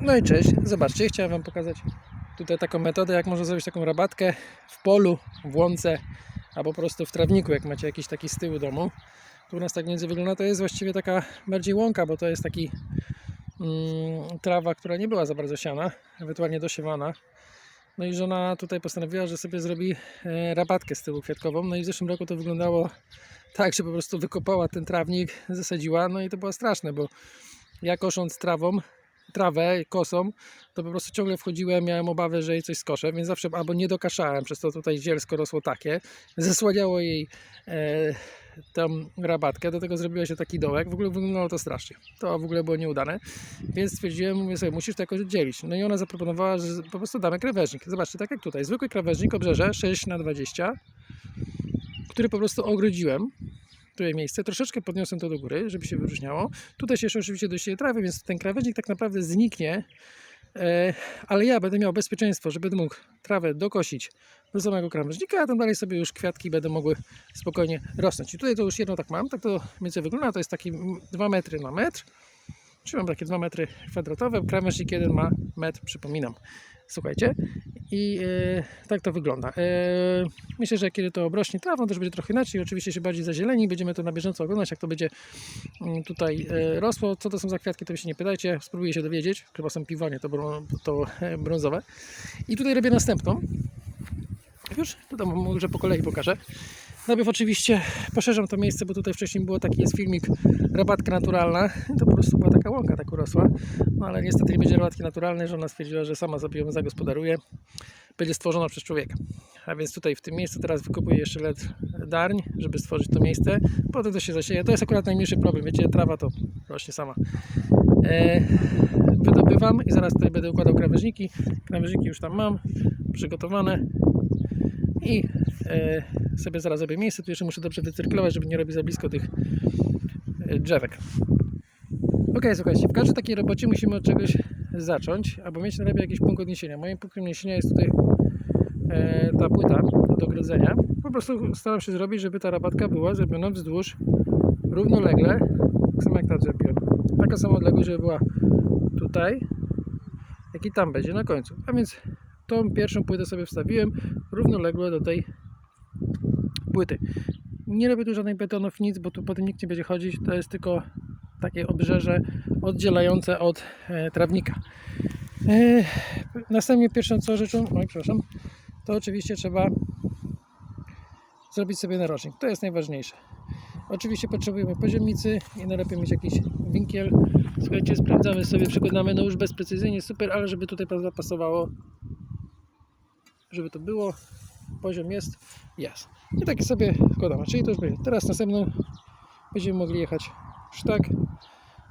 No i cześć, zobaczcie, chciałem Wam pokazać tutaj taką metodę, jak można zrobić taką rabatkę w polu, w łące, albo po prostu w trawniku, jak macie jakiś taki z tyłu domu. Tu u nas tak między wygląda, to jest właściwie taka bardziej łąka, bo to jest taki mm, trawa, która nie była za bardzo siana, ewentualnie dosiewana. No i żona tutaj postanowiła, że sobie zrobi e, rabatkę z tyłu kwiatkową. No i w zeszłym roku to wyglądało tak, że po prostu wykopała ten trawnik, zasadziła, no i to było straszne, bo ja kosząc trawą, trawę kosą, to po prostu ciągle wchodziłem, miałem obawę, że jej coś skoszę, więc zawsze albo nie dokaszałem, przez to tutaj zielsko rosło takie, zasłaniało jej e, tą rabatkę, do tego zrobiło się taki dołek, w ogóle wyglądało to strasznie, to w ogóle było nieudane, więc stwierdziłem, mówię sobie, musisz to jakoś oddzielić, no i ona zaproponowała, że po prostu damy krawężnik, zobaczcie, tak jak tutaj, zwykły krawężnik, obrzeże 6 na 20 który po prostu ogrodziłem, miejsce, troszeczkę podniosłem to do góry, żeby się wyróżniało. Tutaj się jeszcze oczywiście dość trawy, więc ten krawędzik tak naprawdę zniknie, e, ale ja będę miał bezpieczeństwo, że będę mógł trawę dokosić do samego krawężnika, a tam dalej sobie już kwiatki będą mogły spokojnie rosnąć. I tutaj to już jedno tak mam, tak to więcej wygląda, to jest taki 2 metry na metr, czyli mam takie 2 metry kwadratowe, krawężnik jeden ma metr, przypominam. Słuchajcie, i e, tak to wygląda. E, myślę, że kiedy to obrośnie trawą, też będzie trochę inaczej. Oczywiście się bardziej zazieleni. Będziemy to na bieżąco oglądać, jak to będzie mm, tutaj e, rosło. Co to są za kwiatki, to mi się nie pytajcie. Spróbuję się dowiedzieć. Chyba są piwonie, to, to brązowe. I tutaj robię następną. Już tutaj może po kolei pokażę. Najpierw oczywiście poszerzam to miejsce, bo tutaj wcześniej było taki jest filmik rabatka naturalna. To po prostu była taka łąka tak urosła. No ale niestety nie będzie rabatki naturalnej, że ona stwierdziła, że sama sobie ją zagospodaruje. Będzie stworzona przez człowieka. A więc tutaj w tym miejscu teraz wykopuję jeszcze led darń, żeby stworzyć to miejsce. Potem to się zasieje. To jest akurat najmniejszy problem. Wiecie, trawa to rośnie sama. E, wydobywam i zaraz tutaj będę układał krawężniki. Krawężniki już tam mam przygotowane. I e, sobie zaraz zrobię miejsce. Tu jeszcze muszę dobrze wycyrklować, żeby nie robić za blisko tych e, drzewek. Ok, słuchajcie, w każdej takiej robocie musimy od czegoś zacząć, albo mieć najlepiej jakiś punkt odniesienia. Moim punktem odniesienia jest tutaj e, ta płyta do grodzenia. Po prostu staram się zrobić, żeby ta rabatka była zrobiona wzdłuż równolegle, tak samo jak ta zrobiłem. Taka sama odległość, żeby była tutaj, jak i tam będzie na końcu. A więc tą pierwszą płytę sobie wstawiłem równolegle do tej płyty. Nie robię tu żadnych betonów, nic, bo tu potem nikt nie będzie chodzić. To jest tylko takie obrzeże oddzielające od e, trawnika. E, następnie pierwszą co rzeczą, oj, przepraszam, to oczywiście trzeba zrobić sobie narożnik. To jest najważniejsze. Oczywiście potrzebujemy poziomnicy i najlepiej mieć jakiś winkiel. Słuchajcie, sprawdzamy sobie, przykładamy no już bezprecyzyjnie, super, ale żeby tutaj pasowało, żeby to było, poziom jest, jest. I taki sobie wkładamy, czyli to już będzie. Teraz następną będziemy mogli jechać sztak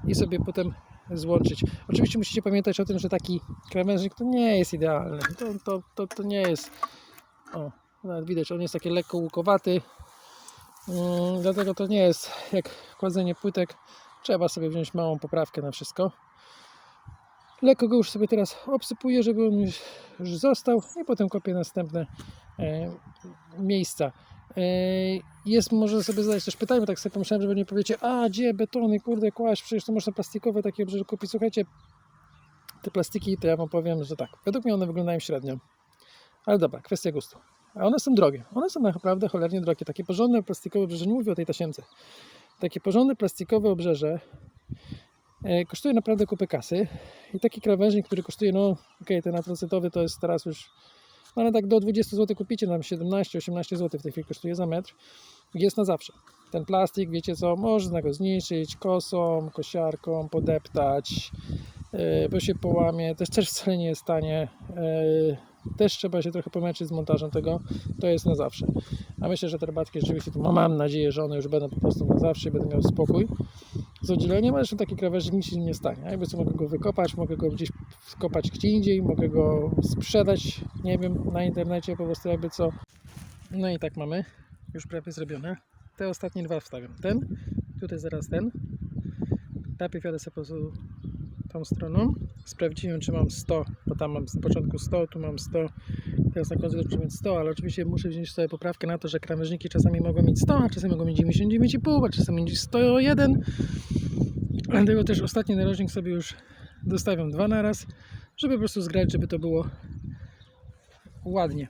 i sobie potem złączyć. Oczywiście musicie pamiętać o tym, że taki krawężnik to nie jest idealny. To, to, to, to nie jest. O, nawet widać, on jest taki lekko łukowaty. Mm, dlatego to nie jest jak kładzenie płytek. Trzeba sobie wziąć małą poprawkę na wszystko. Lekko go już sobie teraz obsypuję, żeby on już, już został i potem kopię następne miejsca. E, jest, może sobie zadać też pytanie, tak sobie pomyślałem, że nie powiecie, a gdzie betony, kurde, kłaść, przecież to można plastikowe takie obrzeże kupić. Słuchajcie, te plastiki, to ja Wam powiem, że tak, według mnie one wyglądają średnio. Ale dobra, kwestia gustu. A one są drogie. One są naprawdę cholernie drogie. Takie porządne plastikowe obrzeże, nie mówię o tej tasiemce. Takie porządne plastikowe obrzeże e, kosztuje naprawdę kupę kasy. I taki krawężnik, który kosztuje, no okej, ten afrocetowy to jest teraz już ale tak do 20 zł kupicie, nam 17-18 zł w tej chwili kosztuje za metr. Jest na zawsze. Ten plastik, wiecie co, można go zniszczyć kosą, kosiarką, podeptać, yy, bo się połamie. Też też wcale nie jest tanie. Yy, też trzeba się trochę pomęczyć z montażem tego. To jest na zawsze. A myślę, że te rabatki rzeczywiście, mam nadzieję, że one już będą po prostu na zawsze i będę miał spokój z oddzieleniem, ale zresztą taki krawężnik nic się nie stanie. Jakby co mogę go wykopać, mogę go gdzieś skopać gdzie indziej, mogę go sprzedać, nie wiem, na internecie po prostu jakby co. No i tak mamy, już prawie zrobione. Te ostatnie dwa wstawiam. Ten, tutaj zaraz ten. Najpierw jadę sobie po prostu tą stroną. Sprawdziłem, czy mam 100, bo tam mam z początku 100, tu mam 100. Teraz na końcu muszę mieć 100, ale oczywiście muszę wziąć sobie poprawkę na to, że krawężniki czasami mogą mieć 100, a czasami mogą mieć 99,5, a czasami mieć 101. Dlatego też ostatni narożnik sobie już dostawiam dwa na raz, żeby po prostu zgrać, żeby to było ładnie.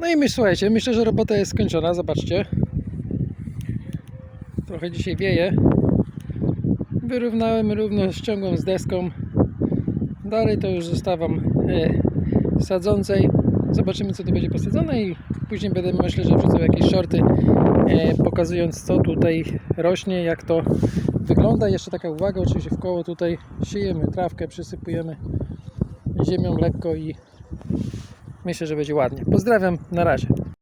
No i myśl, słuchajcie, myślę, że robota jest skończona. Zobaczcie. Trochę dzisiaj wieje. Wyrównałem równo ściągłem z deską. Dalej to już zostawiam e, sadzącej. Zobaczymy co tu będzie posadzone i później będę myślę, że wrzucał jakieś shorty e, pokazując co tutaj rośnie, jak to wygląda. Jeszcze taka uwaga, oczywiście w koło tutaj siejemy trawkę, przysypujemy ziemią lekko i myślę, że będzie ładnie. Pozdrawiam, na razie.